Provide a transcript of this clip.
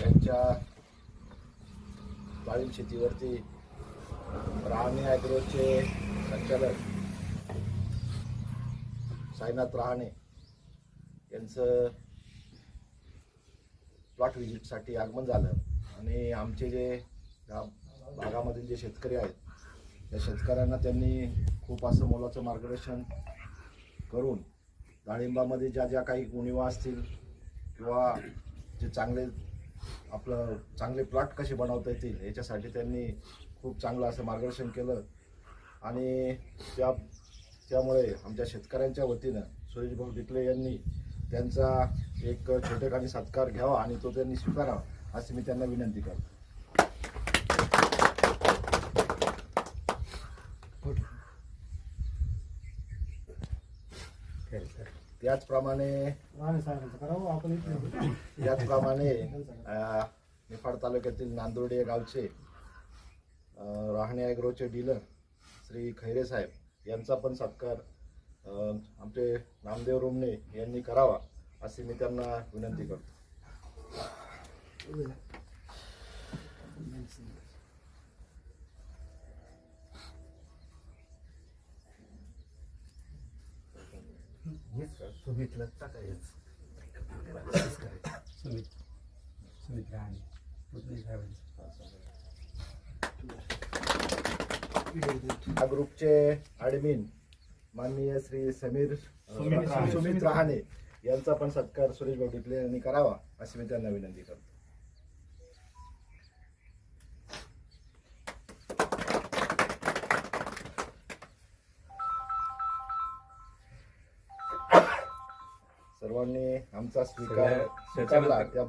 यांच्या डाळिंब शेतीवरती रहाणे ॲग्रोचे संचालक साईनाथ रहाणे यांचं प्लॉट व्हिजिटसाठी आगमन झालं. आणि आमचे जे या भागामधील जे शेतकरी आहेत त्या शेतकऱ्यांना त्यांनी खूप असं मोलाचं मार्गदर्शन करून डाळिंबामध्ये ज्या ज्या काही उणिवा असतील किंवा जे चांगले आपलं चांगले प्लॉट कसे बनवता येतील याच्यासाठी त्यांनी खूप चांगलं असं मार्गदर्शन केलं. आणि त्या त्यामुळे आमच्या शेतकऱ्यांच्या वतीनं सुरेशभाऊ डिकले यांनी त्यांचा एक छोटेखानी सत्कार घ्यावा आणि तो त्यांनी स्वीकारावा अशी मी त्यांना विनंती करतो. त्याचप्रमाणे त्याचप्रमाणे निफाड तालुक्यातील नांदोर्डे या गावचे राहणे ॲग्रोचे डीलर श्री खैरे साहेब यांचा पण सत्कार आमचे नामदेव रोमणे यांनी करावा अशी मी त्यांना विनंती करतो. सुमित सुमित. राहणे पुतणी साहेबांचं. या ग्रुपचे ॲडमिन माननीय श्री समीर अं, सुमित रहाणे यांचा पण सत्कार सुरेश भाऊ यांनी करावा अशी मी त्यांना विनंती करतो. सर्वांनी आमचा स्वीकार स्वीकारला. त्या